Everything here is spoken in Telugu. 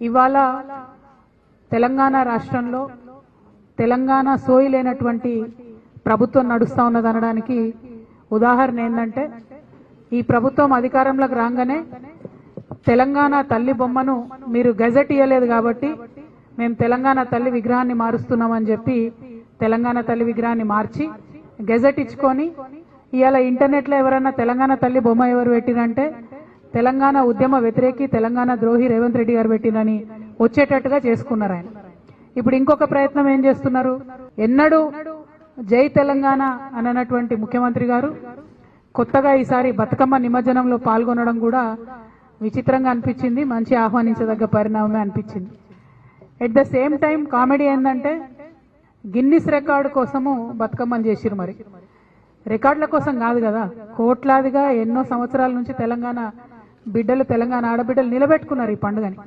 ఇవాళ తెలంగాణ రాష్ట్రంలో తెలంగాణ సోయి లేనటువంటి ప్రభుత్వం నడుస్తూ ఉన్నదనడానికి ఉదాహరణ ఏంటంటే ఈ ప్రభుత్వం అధికారంలోకి రాగానే తెలంగాణ తల్లి బొమ్మను మీరు గెజెట్ ఇవ్వలేదు కాబట్టి మేము తెలంగాణ తల్లి విగ్రహాన్ని మారుస్తున్నామని చెప్పి తెలంగాణ తల్లి విగ్రహాన్ని మార్చి గెజెట్ ఇచ్చుకొని ఇవాళ ఇంటర్నెట్లో ఎవరైనా తెలంగాణ తల్లి బొమ్మ ఎవరు పెట్టినంటే తెలంగాణ ఉద్యమ వ్యతిరేకి తెలంగాణ ద్రోహి రేవంత్ రెడ్డి గారు పెట్టినని వచ్చేటట్టుగా చేసుకున్నారు ఆయన. ఇప్పుడు ఇంకొక ప్రయత్నం ఏం చేస్తున్నారు? ఎన్నడూ జై తెలంగాణ అన్నటువంటి ముఖ్యమంత్రి గారు కొత్తగా ఈసారి బతుకమ్మ నిమజ్జనంలో పాల్గొనడం కూడా విచిత్రంగా అనిపించింది మంచి ఆహ్వానించదగ్గ పరిణామమే అనిపించింది. At the same time comedy ఏంటంటే గిన్నిస్ రికార్డు కోసము బతుకమ్మని చేసిరు మరి. రికార్డుల కోసం కాదు కదా కోట్లాదిగా ఎన్నో సంవత్సరాల నుంచి తెలంగాణ బిడ్డలు తెలంగాణ ఆడబిడ్డలు నిలబెట్టుకున్నారు ఈ పండుగని.